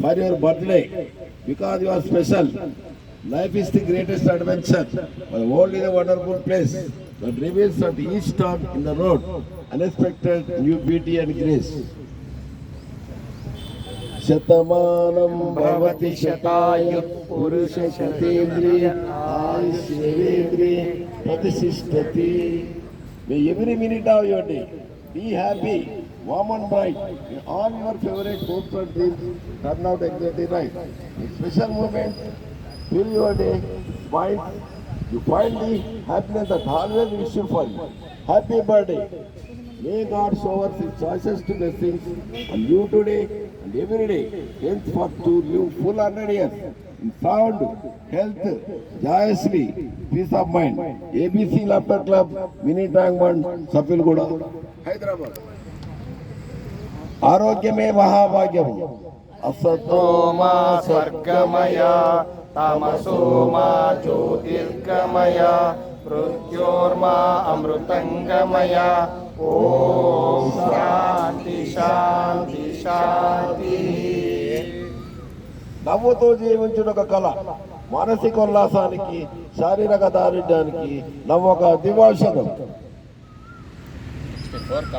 For your birthday because you are special. Life is the greatest adventure. The world is a wonderful place that reveals at each turn in the road unexpected new beauty and grace. शतमानं भवति शताय पुरुषशतेन्द्रिय आयुष्येन्द्रिय प्रतिष्ठति May every minute of your day be happy, warm and bright. May all your favorite hopes and dreams turn out exactly right. A special moment fill your day, smile. You find the happiness that always wish you for you. Happy birthday. May God shower His choices to blessings on you today and every day. Henceforth to live full hundred years in sound, health, joyously, peace of mind. ABC Laughter Club, Mini Tangman, Sapilguda, Hyderabad. ఆరోగ్యమే మహాభాగ్యము అసతో మా స్వర్గమయ తమసో మా జ్యోతిర్గమయ మృత్యోర్మా అమృతంగమయ ఓం శాంతి శాంతి శాంతి నవ్వుతో జీవించిన ఒక కళ మానసిక ఉల్లాసానికి శారీరక దారిద్ర్యానికి నవ్వు ఒక 54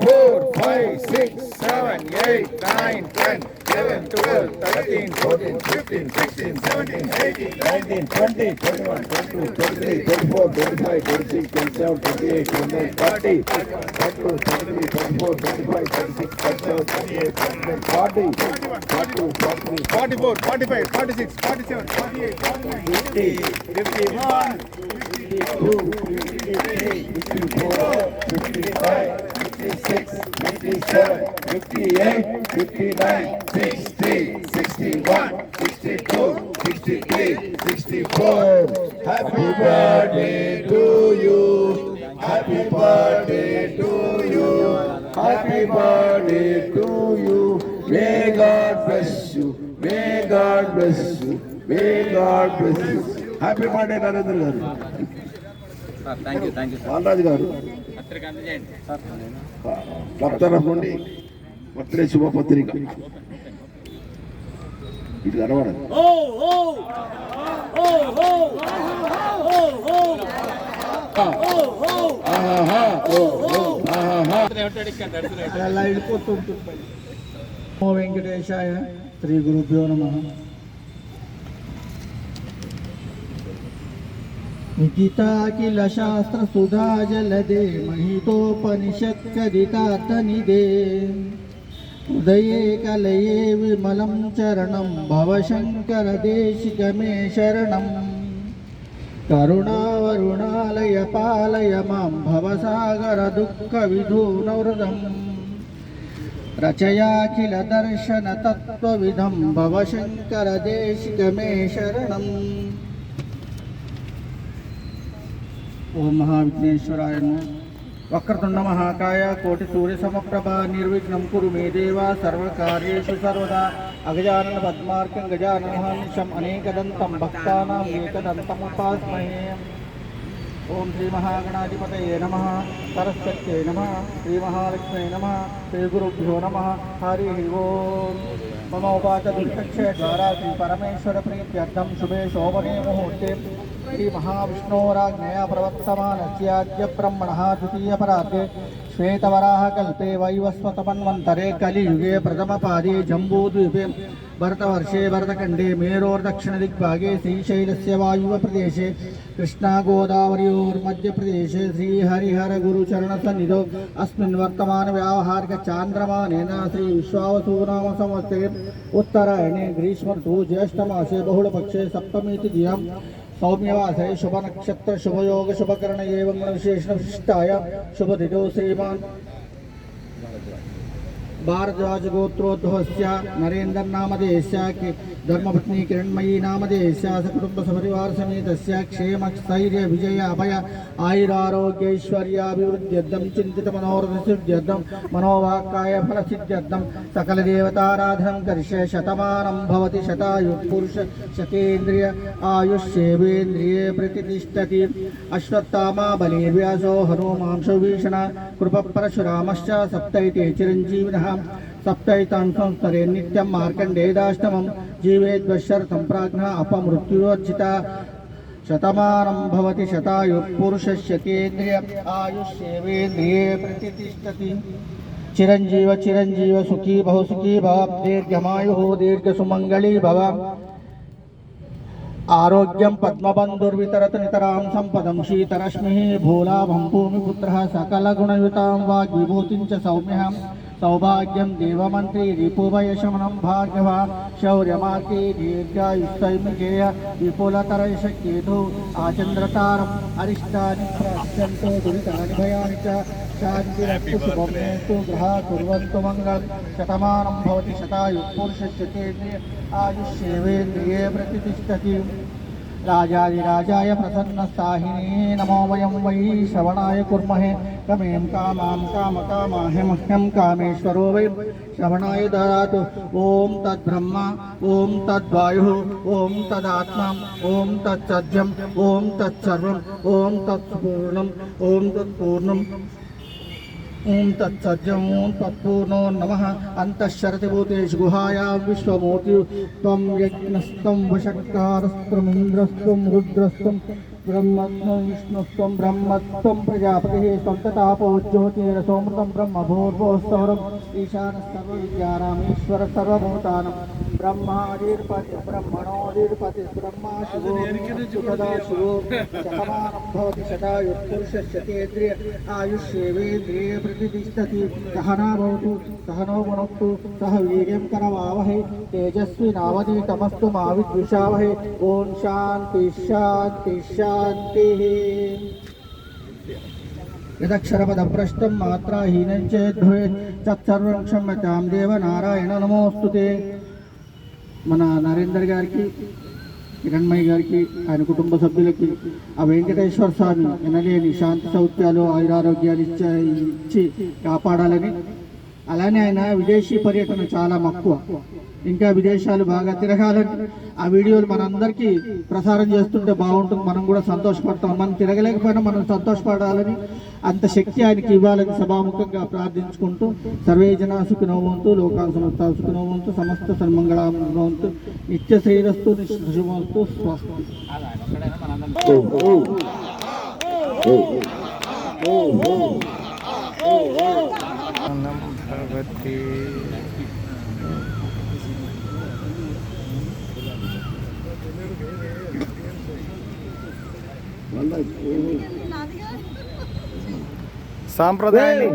4 5 6 7 8 9 10 11 12 13 14 15 16 17 18 19 20 21 22 23 24 25 26 27 28 29 30 32 33 34 35 36 37 38 39 40 42 43 44 45 46 47 48 49 50 51 52, 53, 54, 55, 56, 57, 58, 59, 60, 61, 62, 63, 64. Happy birthday to you. Happy birthday to you. Happy birthday to you. May God bless you. May God bless you. May God bless you. Happy birthday, Narendra Balaraju గారు నుండి బర్త్డే శుభపత్రిక ఇది కనబడదు. అలా వెళ్ళిపోతుంటుంది వెంకటేశాయ శ్రీ గురుభ్యో నమ విదితాఖిల శాస్త్ర సుధా జలదే మహితోపనిషత్కరితార్థనిదే హృదయే కలయే విమలం చరణం భవశంకర దేశికమే శరణం కరుణావరుణాలయ పాలయ మాం భవసాగర దుఃఖ ఓం మహావిఘ్నేశ్వరాయ నమః. వక్రతుండ మహాకాయ కోటి సూర్య సమప్రభ నిర్విఘ్నం కురు మే దేవ సర్వకార్యేషు సర్వదా అగజానన పద్మార్కం గజాననం అనేకదంతం భక్తానాం ఏకదంతముపాస్మహే ఓం శ్రీ మహాగణాధిపతయే నమ సరస్వత్యై నమ శ్రీ మహాలక్ష్మీ నమ శ్రీ గురుభ్యో నమ హరి ఓం. మమ ఉపాచతుక్షే ద్వారా శ్రీ పరమేశ్వర ప్రీత్యర్థం శుభే శోభనే ముహూర్తే. శ్రీ మహావిష్ణోరాజ్ఞయ ప్రవర్తమానస్యాద్య బ్రహ్మణ ద్వితీయపరాధే श्वेतवराहकल्पे वैवस्वतमन्वन्तरे कलियुगे प्रथमपादे जम्बूद्वीपे भरतवर्षे, भरतखण्डे, मेरोर्दक्षिणदिग्भागे, श्रीशैलस्य वायुव्यप्रदेशे कृष्णागोदावर्योर्मध्यप्रदेशे, श्रीहरिहरगुरुचरणसन्निधौ, अस्मिन् वर्तमानव्यावहारिकचान्द्रमानेन श्रीविश्वावसूनाम संवत्सरे उत्तरायणे ग्रीष्मर्तुः ज्येष्ठमासे बहुलपक्षे सप्तमीति धियं सौम्यवासे शुभनक्षत्र शुभयोग शुभकर्ण एवं विशेषविशिष्टाय शुभदितो श्रीमान् भारद्वाज गोत्रोद्भवस्य नरेन्द्र नामधेयस्य कि- धर्मपत्नी किरणमयी नामधेयस्य सकुटुम्ब सपरिवार समेतस्य क्षेम स्थैर्य विजय अभय आयुरारोग्यैश्वर्याभिवृद्ध्यर्थं चिन्तितमनोरथसिद्ध्यर्थं मनोवाक्काय फलसिद्ध्यर्थं सकलदेवताराधनं करिष्ये शतमानं भवति शतायुः पुरुष शतेन्द्रिय आयुष्येवेन्द्रिये प्रतिष्ठति अश्वत्थामा बलिर्व्यासो हनुमांशो भीषण कृपपरशुरामश्च सप्तैते चिरञ्जीविनः सप्तैतान् संस्तरे नित्यं मार्कण्डेयदाष्टमं जीवेद्वशर्तं प्राज्ञः अपमृत्युरोज्झिता शतमानं भवति शतायुः प्रतिष्ठति। चिरञ्जीव चिरञ्जीव सुखी बहु सुखी भव दीर्घमायुः दीर्घसुमङ्गली भव। आरोग्यं पद्मबन्धुर्वितरत नितरां सम्पदं शीतरश्मिः, भूलाभं भूमिपुत्रः सकलगुणयुतां वाग्विभूतिं च सौम्यः सौभाग्यं देवमन्त्री रिपुभयशमनं भार्गव शौर्यमार्गे दीर्घायुस्तैमिकेय विपुलतरैशक्येतु आचन्द्रतारम् अरिष्टानि प्रश्यन्तो दुरितानि भयानि च। शान्तिरस्तु शुभं तु ग्रहा कुर्वन्तु मङ्गलं। शतमानं भवति शतायुः पुरुषस्य केन्द्रिय आयुष्येवेन्द्रिये प्रतिष्ठति। राजाधिराजाय प्रसन्नस्ताहिने, नमो वयं वै श्रवणाय कुर्महे। कमें कामां कामकामाहे मह्यं कामेश्वरो वै। श्रवणाय ददातु, ॐ तद्ब्रह्म, ॐ तद्वायुः, ॐ तदात्मा, ॐ तत्सत्यम् ॐ तत्सर्वम् ॐ तत्पूर्णम् ॐ तत्पूर्णम्। ॐ तत्सत्यम् ॐ तत्पूर्णो नमः। अन्तःशरतिभूतेषु गुहायां विश्वमूर्ति। त्वं यज्ञस्त्वं वषट्कारस्त्वमिन्द्रस्त्वं रुद्रस्त्वं ब्रह्मत्वं विष्णुस्त्वं ब्रह्मादिर्पति ब्रह्मणोदिर्पति ब्रह्म शिवो सुखदा शिवो शतमानं भवति शतायुत्पुरुषस्य तेन्द्रिय आयुष्येवेन्द्रिये प्रतिष्ठति। सहना भवतु सहनो गुणक्तु सह वीर्यं करवावहै तेजस्विनावधि तमस्तु मा विद्विषावहै ॐ शान्ति शान्ति, शान्तिः। यदक्षरपदभ्रष्टं मात्राहीनं चेद्भवेत् तत्सर्वं क्षम्यतां देव नारायण नमोऽस्तु ते। మన నరేందర్ గారికి కిరణ్మయ్య గారికి ఆయన కుటుంబ సభ్యులకి ఆ వెంకటేశ్వర స్వామి ఎనలేని శాంతి సౌత్యాలు ఆయురారోగ్యాలు ఇచ్చ ఇచ్చి కాపాడాలని. అలానే ఆయన విదేశీ పర్యటన చాలా మక్కువ. ఇంకా విదేశాలు బాగా తిరగాలని ఆ వీడియోలు మనందరికీ ప్రసారం చేస్తుంటే బాగుంటుంది మనం కూడా సంతోషపడతాం మనం తిరగలేకపోయినా మనం సంతోషపడాలని అంత శక్తి ఆయనకి ఇవ్వాలని సభాముఖంగా ప్రార్థించుకుంటూ సర్వే జనా సుఖినోవంతు లోకాల సమస్త సుఖినోవంతు సమస్త సన్మంగళవంతు నిత్య శ్రీరస్తు నిశ్శుభమస్తు స్వస్తి భగవతి సాంప్రదాయాన్ని.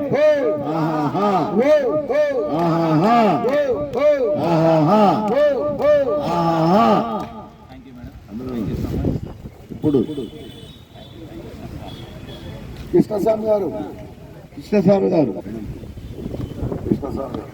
ఇప్పుడు కృష్ణస్వామి గారు కృష్ణస్వామి గారు కృష్ణస్వామి గారు.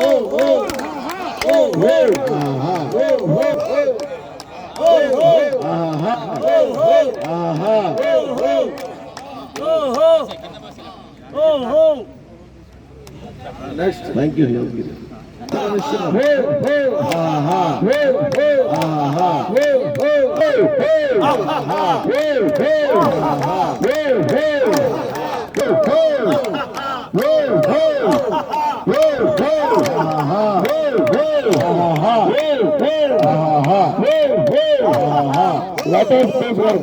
Oh, oh. ಥ್ಯಾಂಕ್ ಯು ಹೇಳ್ತೀರಿ ಆಹಾ ఆహా ఆహా లెటర్ పేపర్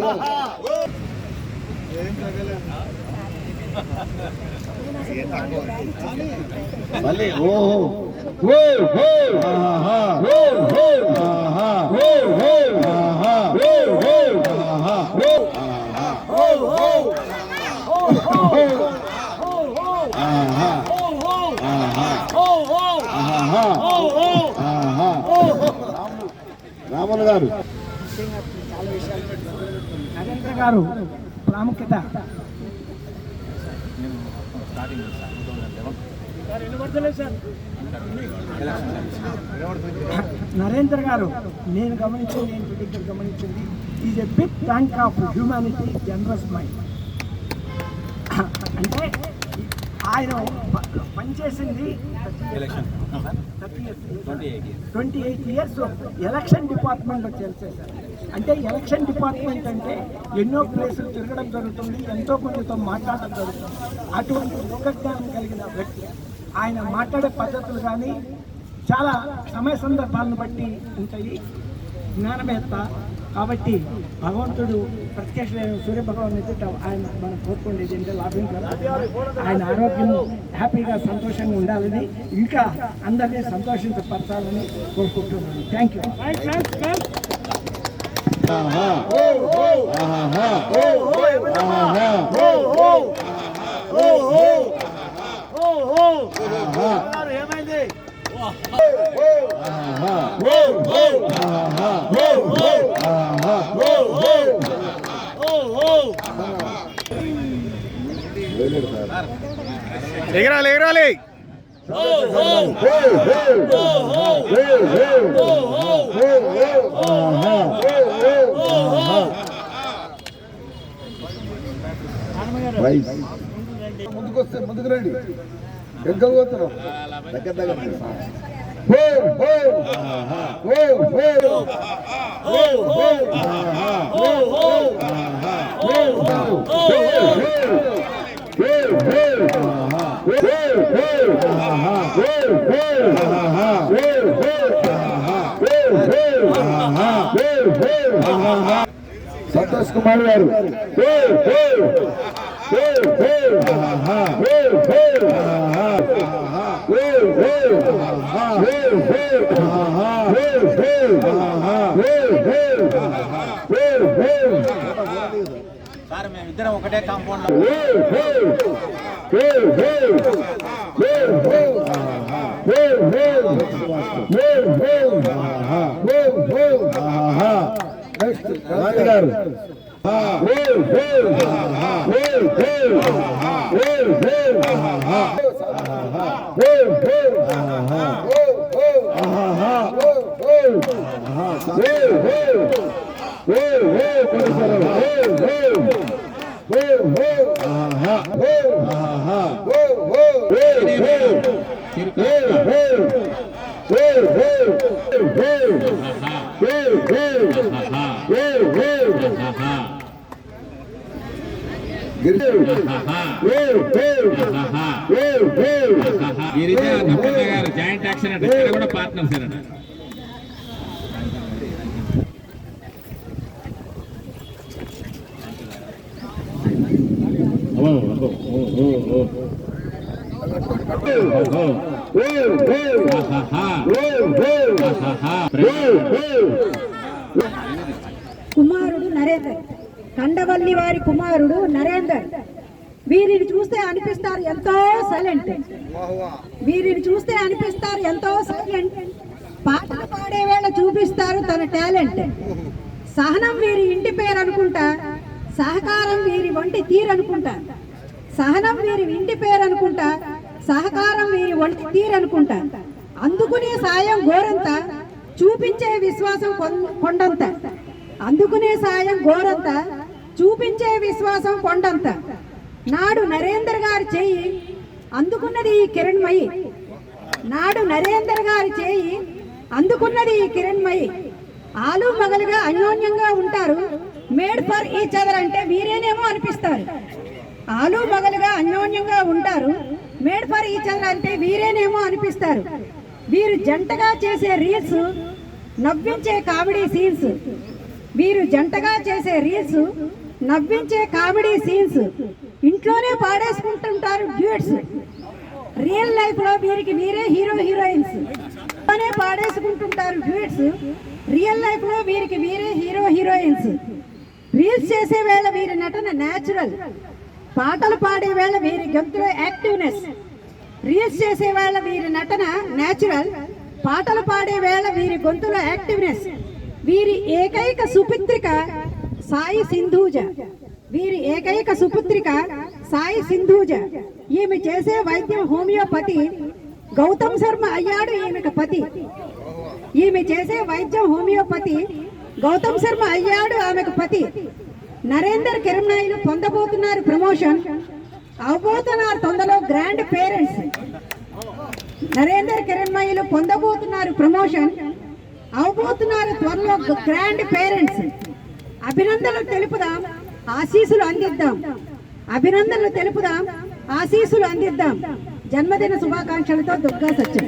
మళ్ళీ ఓహో ఓ ఆహా. ఓ ఆహా. ఓ హో. ఆహా. ఓ. ఓ ఆహా. ఓ హో. ఆహా. గారు. గారు ప్రాముఖ్యత. నరేంద్ర గారు నేను గమనించింది నేను దగ్గర గమనించింది is a big thank of humanity generous mind అంటే ఆయన పనిచేసింది ట్వంటీ ఎయిట్ ఇయర్స్ ఎలక్షన్ డిపార్ట్మెంట్లో చేశారు అంటే ఎలక్షన్ డిపార్ట్మెంట్ అంటే ఎన్నో ప్లేసులు తిరగడం జరుగుతుంది ఎంతో కొంతతో మాట్లాడడం జరుగుతుంది. అటువంటి ముఖజ్ఞానం కలిగిన వ్యక్తి ఆయన మాట్లాడే పద్ధతులు కానీ చాలా సమయ సందర్భాలను బట్టి ఉంటాయి. జ్ఞానమేత్త కాబట్టి భగవంతుడు ప్రత్యక్ష సూర్య భగవాన్ ఎదుట ఆయన మనం కోరుకునేది ఏంటంటే లాభం కదా. ఆయన ఆరోగ్యం హ్యాపీగా సంతోషంగా ఉండాలని ఇంకా అందరినీ సంతోషించపరచాలని కోరుకుంటున్నాను. థ్యాంక్ యూ ఎగరాలి ఎగరాలి ముందుకు వస్తే ముందుకు రండి ఎక్కడ పోతున్నాం దగ్గర దగ్గర సంతోష్ కుమార్ గారు సార్ మేమిద్దరం ఒకటే కాంపౌండ్ నెక్స్ట్ గాంధీ గారు గిరిజా నమ్మన్న గారు జాయింట్ యాక్షన్ అంటే ఇక్కడ కూడా పార్ట్నర్స్ అన్నట్టు కుమారుడు నరేందర్. కండవల్లి వారి కుమారుడు నరేందర్. వీరిని చూస్తే అనిపిస్తారు ఎంతో సైలెంట్. వీరిని చూస్తే అనిపిస్తారు ఎంతో సైలెంట్. పాటలు పాడే వేళ చూపిస్తారు తన టాలెంట్. సహనం వీరి ఇంటి పేరు అనుకుంటా సహకారం వీరి వంటి తీరు అనుకుంటా. సహనం వీరి ఇంటి పేరు అనుకుంటా సహకారం వీరి ఒంటి తీరనుకుంటా. అందుకునే సాయం గోరంత చూపించే విశ్వాసం కొండంత. అందుకునే సాయం గోరంత చూపించే విశ్వాసం కొండంత. నాడు నరేందర్ గారి చేయి అందుకున్నది ఈ కిరణ్మయి. నాడు నరేందర్ గారి చేయి అందుకున్నది ఈ కిరణ్మయి. ఆలు మగలుగా అన్యోన్యంగా ఉంటారు. మేడ్ ఫర్ ఈచ్ అదర్ అంటే వీరేనేమో అనిపిస్తారు. ఆలు మగలుగా అన్యోన్యంగా ఉంటారు. మేడ్ ఫర్ ఈచ్ అదర్ అంటే వీరేనేమో అనిపిస్తారు. వీరు జంటగా చేసే రీల్స్ నవ్వించే కామెడీ సీన్స్. వీరు జంటగా చేసే రీల్స్ నవ్వించే కామెడీ సీన్స్. ఇంట్లోనే పాడేసుకుంటుంటారు డ్యూట్స్. రియల్ లైఫ్లో వీరికి వీరే హీరో హీరోయిన్స్. ఇంట్లోనే పాడేసుకుంటుంటారు డ్యూట్స్. రియల్ లైఫ్లో వీరికి వీరే హీరో హీరోయిన్స్. రీల్స్ చేసే వేళ వీరి నటన న్యాచురల్ పాటలు పాడే వేళ వీరి గొంతులో యాక్టివ్నెస్. రీల్స్ చేసే వేళ వీరి నటన న్యాచురల్. పాటలు పాడే వేళ వీరి గొంతులో యాక్టివ్నెస్. వీరి ఏకైక సుపుత్రిక సాయి సింధూజ. వీరి ఏకైక సుపుత్రిక సాయి సింధూజ. ఈమె చేసే వైద్యం హోమియోపతి గౌతమ్ శర్మ అయ్యాడు ఈమెకు పతి. ఈమె చేసే వైద్యం హోమియోపతి గౌతమ్ శర్మ అయ్యాడు ఆమెకు పతి. నరేందర్ కిరణాయిలు పొందబోతున్నారు ప్రమోషన్. అవబోతున్నారు తొందరలో గ్రాండ్ పేరెంట్స్. నరేందర్ కిరణ్మయులు పొందబోతున్నారు ప్రమోషన్. అవబోతున్నారు త్వరలో గ్రాండ్ పేరెంట్స్. అభినందనలు తెలుపుదాం ఆశీసులు అందిద్దాం. అభినందనలు తెలుపుదాం ఆశీసులు అందిద్దాం. జన్మదిన శుభాకాంక్షలతో దుర్గా సత్యం.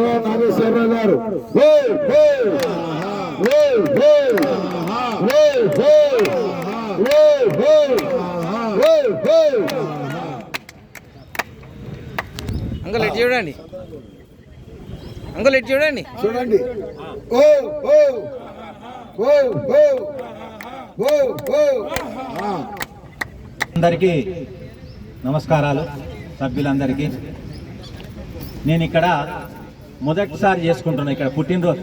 నాగేశ్వరరావు ఎట్ చూడండి. అంగల్ ఎట్ చూడండి. చూడండి. ఓ ఓ ఓ ఓ ఓ ఓ అందరికీ నమస్కారాలు సభ్యులందరికీ. నేను ఇక్కడ మొదటిసారి చేసుకుంటున్నా ఇక్కడ పుట్టినరోజు.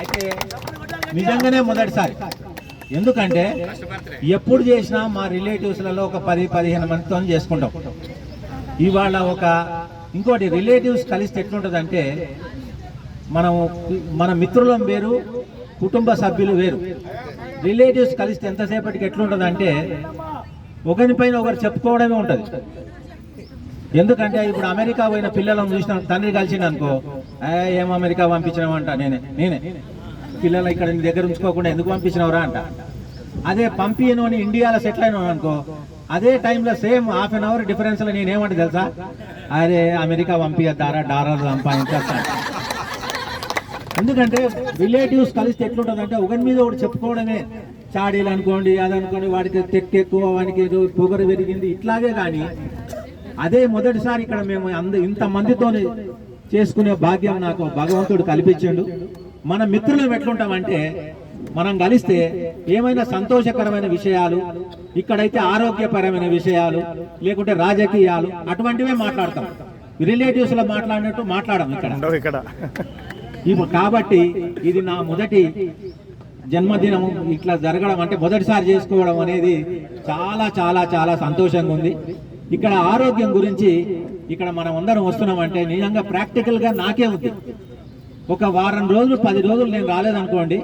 అయితే నిజంగానే మొదటిసారి. ఎందుకంటే ఎప్పుడు చేసినా మా రిలేటివ్స్లలో ఒక పది పదిహేను మందితో చేసుకుంటాం. ఇవాళ ఒక ఇంకోటి రిలేటివ్స్ కలిస్తే ఎట్లుంటుందంటే మనం మన మిత్రులం వేరు కుటుంబ సభ్యులు వేరు. రిలేటివ్స్ కలిస్తే ఎంతసేపటికి ఎట్లుంటుంది అంటే ఒకరిపైన ఒకరు చెప్పుకోవడమే ఉంటుంది. ఎందుకంటే ఇప్పుడు అమెరికా పోయిన పిల్లలను చూసిన తండ్రి కలిసిండు అనుకో. ఏం అమెరికా పంపించినావంట నేనే నేనే. పిల్లలు ఇక్కడ నీ దగ్గర ఉంచుకోకుండా ఎందుకు పంపించినవరా అంట. అదే పంపియను అని ఇండియాలో సెటిల్ అయినా అనుకో. అదే టైంలో సేమ్ హాఫ్ అన్ అవర్ డిఫరెన్స్లో నేనేమంటే తెలుసా? అరే అమెరికా పంపించారా డాలర్ సంపాదించేస్తా ఎందుకంటే రిలేటివ్స్ కలిస్తే ఎట్లుంటుంది అంటే ఒకరి మీద ఒకటి చెప్పుకోవడమే. చాడీలు అనుకోండి అది అనుకోండి వాడికి తెక్కు ఎక్కువ వాడికి పొగరు పెరిగింది ఇట్లాగే కానీ అదే మొదటిసారి ఇక్కడ మేము అంద ఇంత మందితో చేసుకునే భాగ్యం నాకు భగవంతుడు కల్పించిండు. మన మిత్రులం ఎట్లుంటామంటే మనం కలిస్తే ఏమైనా సంతోషకరమైన విషయాలు ఇక్కడైతే ఆరోగ్యపరమైన విషయాలు లేకుంటే రాజకీయాలు అటువంటివే మాట్లాడతాం. రిలేటివ్స్లో మాట్లాడినట్టు మాట్లాడము ఇక్కడ. ఇక్కడ. ఇప్పుడు కాబట్టి ఇది నా మొదటి జన్మదినం. ఇట్లా జరగడం అంటే మొదటిసారి చేసుకోవడం అనేది చాలా చాలా చాలా సంతోషంగా ఉంది. ఇక్కడ ఆరోగ్యం గురించి ఇక్కడ మనం అందరం వస్తున్నామంటే నిజంగా ప్రాక్టికల్గా నాకే ఉంది. ఒక వారం రోజులు పది రోజులు నేను రాలేదనుకోండి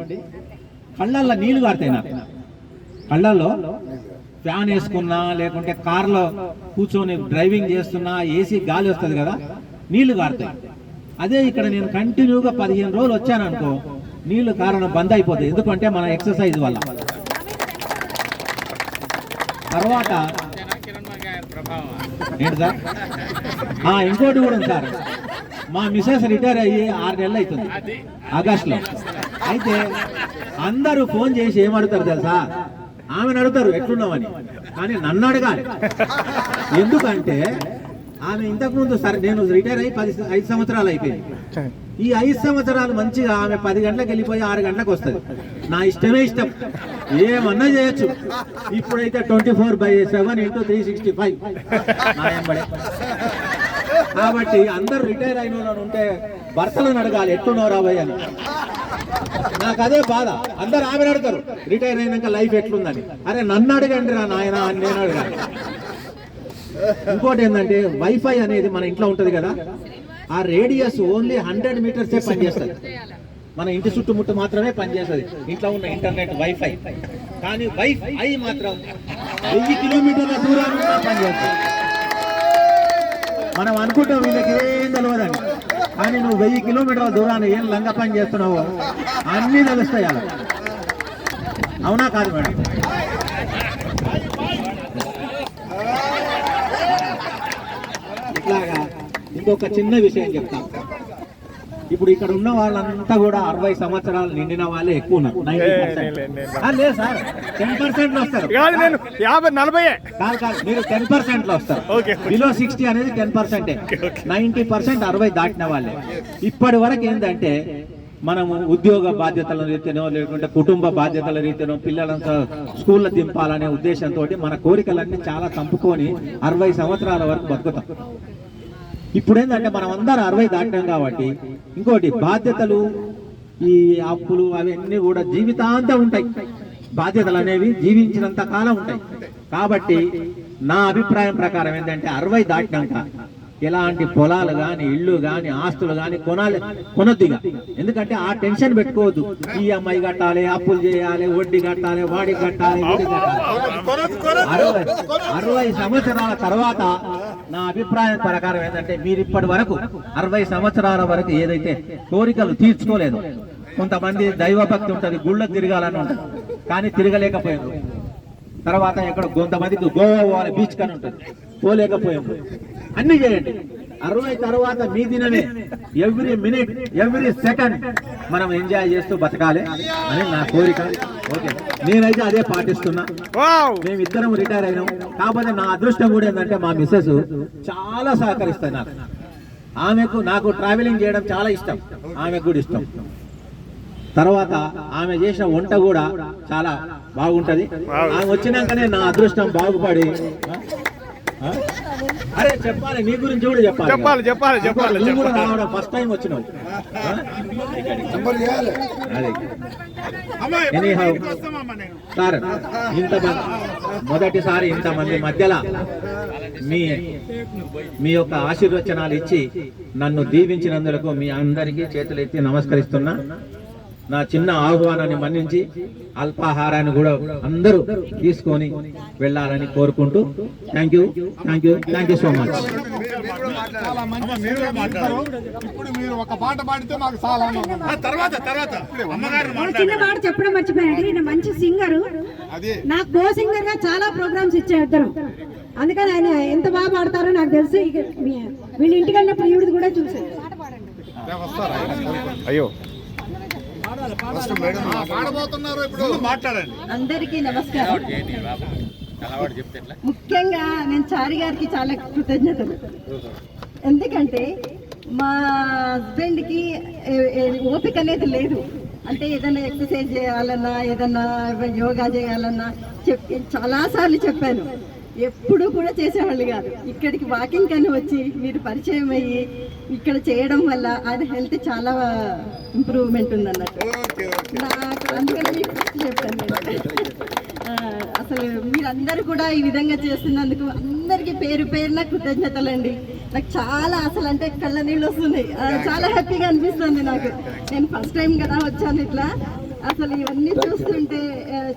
కళ్ళల్లో నీళ్ళు కారుతాయి నాకు. కళ్ళల్లో ఫ్యాన్ వేసుకున్నా లేకుంటే కార్లో కూర్చొని డ్రైవింగ్ చేస్తున్నా ఏసీ గాలి వస్తుంది కదా నీళ్ళు కారుతాయి. అదే ఇక్కడ నేను కంటిన్యూగా పదిహేను రోజులు వచ్చాను అనుకో నీళ్ళు కారణం బంద్ అయిపోతుంది ఎందుకంటే మన ఎక్సర్సైజ్ వల్ల. తర్వాత ఏంటి సార్ ఇంకోటి కూడా ఉంది సార్. మా మిసెస్ రిటైర్ అయ్యి ఆరు నెలలు అవుతుంది ఆగస్ట్లో. అయితే అందరూ ఫోన్ చేసి ఏమడుగుతారు తెలుసా? ఆమెను అడుగుతారు ఎట్లున్నామని కానీ నన్ను అడగాలి. ఎందుకంటే ఆమె ఇంతకుముందు సరే నేను రిటైర్ అయ్యి పది ఐదు సంవత్సరాలు అయిపోయింది. ఈ ఐదు సంవత్సరాలు మంచిగా ఆమె పది గంటలకు వెళ్ళిపోయి ఆరు గంటలకు వస్తుంది. నా ఇష్టమే ఇష్టం. ఏమన్నా చేయొచ్చు. ఇప్పుడైతే twenty four by seven into three sixty five. కాబట్టి అందరూ రిటైర్ అయిన వాళ్ళు ఉంటే భర్తలను అడగాలి ఎట్లున్నారా భయ్ అని. నాకు అదే బాధ. అందరు ఆమె అడగరు. రిటైర్ అయినాక లైఫ్ ఎట్లుందని. అరే నన్ను అడగండి రా నాయన అని నేను అడగాలి. ఇంకోటి ఏంటంటే వైఫై అనేది మన ఇంట్లో ఉంటుంది కదా. ఆ రేడియస్ ఓన్లీ హండ్రెడ్ మీటర్సే పనిచేస్తుంది. మన ఇంటి చుట్టుముట్టు మాత్రమే పనిచేస్తుంది. ఇంట్లో ఉన్న ఇంటర్నెట్ వైఫై కానీ వైఫై మాత్రం వెయ్యి కిలోమీటర్ల దూరం పనిచేస్తుంది. మనం అనుకుంటాం వీళ్ళకి ఏం తెలియదని కానీ నువ్వు వెయ్యి కిలోమీటర్ల దూరాన్ని ఏం లంగ పని చేస్తున్నావో అన్నీ తెలుస్తాయి అలా. అవునా కాదు మేడం ఇట్లాగా ఇంకొక చిన్న విషయం చెప్తాను ఇప్పుడు ఇక్కడ ఉన్న వాళ్ళంతా కూడా అరవై సంవత్సరాలు నిండిన వాళ్ళే ఎక్కువ ఉన్నారు. 90%. ఆ, లేదు సార్. టెన్ పర్సెంట్ వస్తారు. యాభై నలభై కాదు కాదు. మీరు టెన్ పర్సెంట్లో వస్తారు. బిలో సిక్స్టీ అనేది టెన్ పర్సెంటే. నైన్టీ పర్సెంట్ అరవై దాటిన వాళ్ళే. ఇప్పటి వరకు ఏంటంటే మనము ఉద్యోగ బాధ్యతల రీతినో లేకుంటే కుటుంబ బాధ్యతల రీతినో పిల్లలంతా స్కూల్లో దింపాలనే ఉద్దేశంతో మన కోరికలన్నీ చాలా చంపుకొని అరవై సంవత్సరాల వరకు బతుకుతాం. ఇప్పుడు ఏంటంటే మనం అందరం అరవై దాటినాం కాబట్టి ఇంకోటి బాధ్యతలు ఈ అప్పులు అవన్నీ కూడా జీవితాంతం ఉంటాయి. బాధ్యతలు అనేవి జీవించినంత కాలం ఉంటాయి. కాబట్టి నా అభిప్రాయం ప్రకారం ఏంటంటే అరవై దాటినాక ఎలాంటి పొలాలు గాని ఇళ్ళు గాని ఆస్తులు గాని కొనాలి కొనొద్దిగా ఎందుకంటే ఆ టెన్షన్ పెట్టుకోవద్దు. ఈఎంఐ కట్టాలి అప్పులు చేయాలి వడ్డీ కట్టాలి వాడి కట్టాలి అరవై సంవత్సరాల తర్వాత నా అభిప్రాయం ప్రకారం ఏంటంటే మీరు ఇప్పటి వరకు అరవై సంవత్సరాల వరకు ఏదైతే కోరికలు తీర్చుకోలేదు కొంతమంది దైవభక్తి ఉంటుంది గుళ్ళకు తిరగాలని ఉంటుంది కానీ తిరగలేకపోయారు తర్వాత ఎక్కడ కొంతమందికి గోవా పోవాలి బీచ్ కానీ ఉంటుంది పోలేకపోయాము అన్ని చేయండి. అరవై తర్వాత మీ దినమే ఎవ్రీ మినిట్ ఎవ్రీ సెకండ్ మనం ఎంజాయ్ చేస్తూ బతకాలి అని నా కోరిక. ఓకే నేనైతే అదే పాటిస్తున్నా. మేము ఇద్దరం రిటైర్ అయినాం. కాకపోతే నా అదృష్టం కూడా ఏంటంటే మా మిస్సెస్ చాలా సహకరిస్తుంది నాకు. ఆమెకు నాకు ట్రావెలింగ్ చేయడం చాలా ఇష్టం. ఆమెకు కూడా ఇష్టం. తర్వాత ఆమె చేసిన వంట కూడా చాలా బాగుంటది. ఆమె వచ్చినాకనే నా అదృష్టం బాగుపడి? అరే చెప్పాలి నీ గురించి కూడా చెప్పాలి. చెప్పాలి, చెప్పాలి, చెప్పాలి, నువ్వు కూడా. రావడం ఫస్ట్ టైం వచ్చినావు. సార్ ఇంతమంది మొదటిసారి ఇంతమంది మధ్యలో మీ మీ యొక్క ఆశీర్వచనాలు ఇచ్చి నన్ను దీవించినందులకు మీ అందరికీ చేతులు ఎత్తి నమస్కరిస్తున్నా. నా చిన్న ఆహ్వానాన్ని మన్నించి అల్పాహారాన్ని కూడా అందరూ తీసుకొని వెళ్ళాలని కోరుకుంటూ thank you thank you thank you so much చాలా మంది సేవలు చేస్తారు. ఇప్పుడు మీరు ఒక పాట పాడితే మాకు చాలా ఆనందం. తర్వాత చిన్న చెప్పడం మర్చిపోయానండి ఈయన మంచి సింగరు. అది. నాకు కో సింగర్గా చాలా ప్రోగ్రామ్స్ ఇచ్చారు ఇద్దరు. అందుకని ఆయన ఎంత బాగా పాడతారో నాకు తెలుసు. వీళ్ళ ఇంటికి వెళ్ళినప్పుడు ఈవిడది కూడా చూసాను అయ్యో. పాడబోతున్నారు ఇప్పుడు. మాట్లాడండి. అందరికీ నమస్కారం. ముఖ్యంగా నేను చారి గారికి చాలా కృతజ్ఞతలు. ఎందుకంటే మా హస్బెండ్కి ఓపిక అనేది లేదు. అంటే ఏదైనా ఎక్సర్సైజ్ చేయాలన్నా ఏదన్నా యోగా చేయాలన్నా చెప్పి చాలాసార్లు చెప్పాను. ఎప్పుడు కూడా చేసేవాళ్ళు కాదు. ఇక్కడికి వాకింగ్ అని వచ్చి మీరు పరిచయం అయ్యి ఇక్కడ చేయడం వల్ల అది హెల్త్ చాలా ఇంప్రూవ్మెంట్ ఉందన్నట్టు. నాకు అందుకని మీకు చెప్పాను అసలు మీరందరూ కూడా ఈ విధంగా చేస్తున్నందుకు అందరికీ పేరు పేరున కృతజ్ఞతలండి. నాకు చాలా అసలు అంటే కళ్ళ నీళ్ళు వస్తున్నాయి. చాలా హ్యాపీగా అనిపిస్తుంది నాకు. నేను ఫస్ట్ టైం కదా వచ్చాను ఇట్లా. అసలు ఇవన్నీ చూస్తుంటే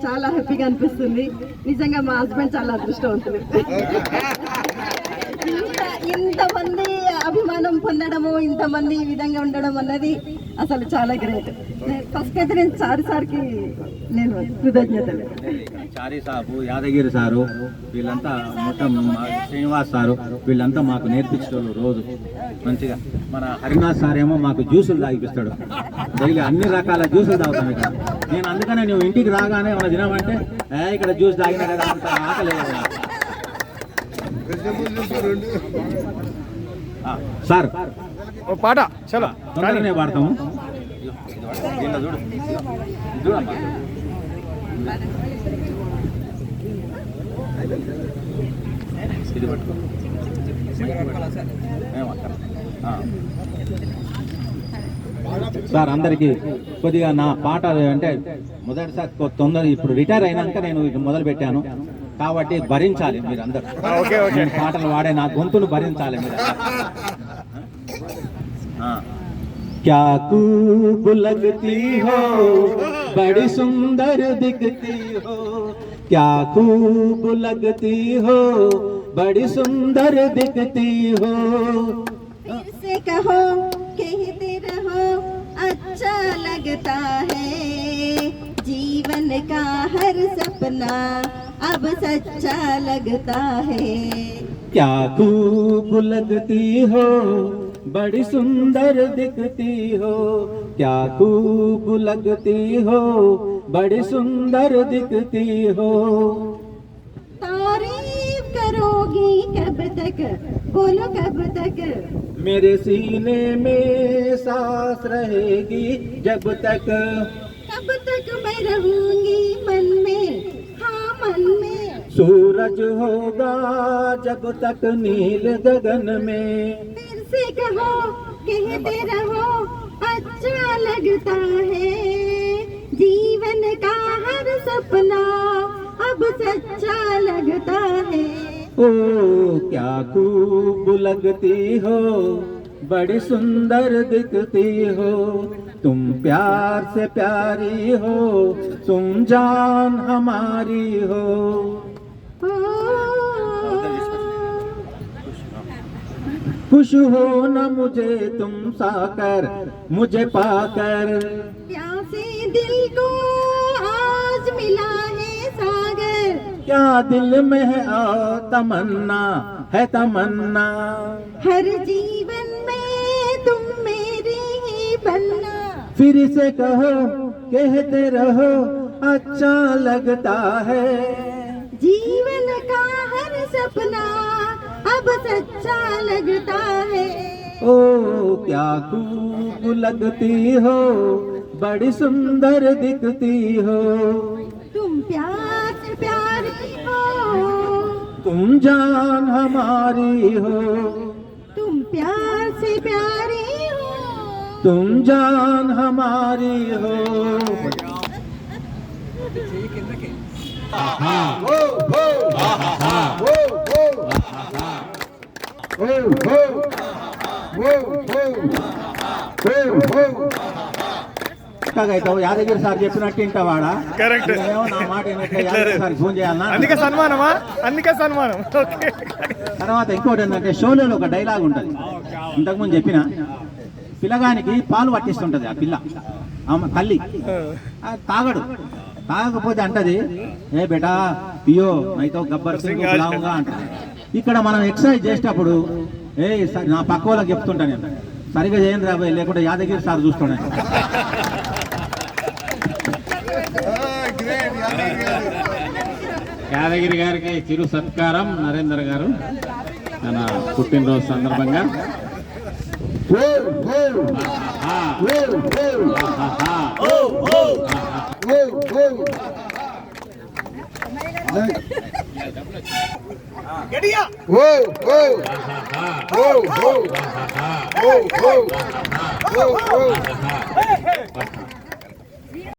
చాలా హ్యాపీగా అనిపిస్తుంది. నిజంగా మా హస్బెండ్ చాలా అదృష్టవంతులు. ఇంత ఇంతమంది పొందడము ఇంతమంది ఈ విధంగా ఉండడం అన్నది అసలు చాలా గ్రేట్. ఫస్ట్ అయితే నేను సారి సార్కి నేను కృతజ్ఞతలు. చారి సాబు యాదగిరి సారు వీళ్ళంతా మొత్తం మా శ్రీనివాస్ సారు వీళ్ళంతా మాకు నేర్పించేవాళ్ళు రోజు. మంచిగా. మన హరినాథ్ సార్ ఏమో మాకు జ్యూసులు తాగిపిస్తాడు. డైలీ అన్ని రకాల జ్యూసులు తాగుతాం ఇక్కడ. నేను అందుకనే నువ్వు ఇంటికి రాగానే ఏమైనా తినమంటే ఏ ఇక్కడ జ్యూస్ తాగినా కదా అంత ఆకలి లేదు నాకు." ఆ, సార్. ఓ పాట చలో. తొందరనే పాడతాము. ఇది పట్టుకో. సార్ అందరికీ కొద్దిగా నా పాట అంటే మొదటిసారి తొందర ఇప్పుడు రిటైర్ అయినాక నేను మొదలు పెట్టాను కాబట్టి భరించాలి మీరు అందరు ఓకే ఓకే నేను పాటలు వాడే నా గొంతును భరించాలి మీరు ఆ. क्या खूब लगती हो बड़ी सुंदर दिखती हो क्या खूब लगती हो बड़ी सुंदर दिखती हो फिर से कहो कहते रहो अच्छा लगता है जीवन का हर सपना अब सच्चा लगता है। क्या खूब लगती हो बड़ी सुंदर दिखती हो। क्या खूब लगती हो बड़ी सुंदर दिखती हो। तारीफ़ करोगी कब तक बोलो कब तक। मेरे सीने में सांस रहेगी जब तक कब तक मैं रहूँगी मन में। हाँ मन में। सूरज होगा जब तक नील गगन में। फिर से कहो कहते रहो अच्छा लगता है। जीवन का हर सपना अब सच्चा लगता है। ओ क्या खूब लगती हो बड़ी सुंदर दिखती हो। तुम प्यार से प्यारी हो तुम जान हमारी हो। खुश हो न मुझे तुम साकर मुझे पाकर। प्यासे दिल को आज मिला है सागर। क्या दिल में है आ तमन्ना है तमन्ना। हर जीवन में तुम मेरी ही बनना। फिर से कहो कहते रहो अच्छा लगता है। जीवन का हर सपना अब सच्चा लगता है। ओ क्या खूब लगती हो बड़ी सुंदर दिखती हो। तुम प्यार से प्यारी हो। तुम जान हमारी हो। तुम प्यार से प्यारी तुम जान हमारी हो చక్కగా అవుతావు యాదగిరి సార్ చెప్పినట్టు వింటావాడా Correct. ఏమో నా మాట వినట్లే, యాదగిరి సార్ ఫోన్ చేయాలన్నా అందుకే సన్మానమా అందుకే సన్మానం ఓకే తర్వాత ఇంకోటి ఏంటంటే షోలో ఒక డైలాగ్ ఉంటుంది ఇంతకుముందు చెప్పిన పిల్లగానికి పాలు పట్టిస్తుంటది ఆ పిల్ల. ఆమె తల్లి. ఆ. తాగడు. తాగకపోతే అంటది ఏ బేటా పియో నైతో గబ్బర్ సింగ్ లావుగా అంటది. ఇక్కడ మనం ఎక్సర్సైజ్ చేసేటప్పుడు ఏ నా పక్క వాళ్ళకి చెప్తుంటా నేను. సరిగా చేయండి రాబోయే లేకుంటే యాదగిరి సార్ చూస్తున్నాను యాదగిరి గారికి చిరు సత్కారం నరేందర్ గారు తన పుట్టినరోజు సందర్భంగా. ఓ ఓ ఓ ఓ ఓ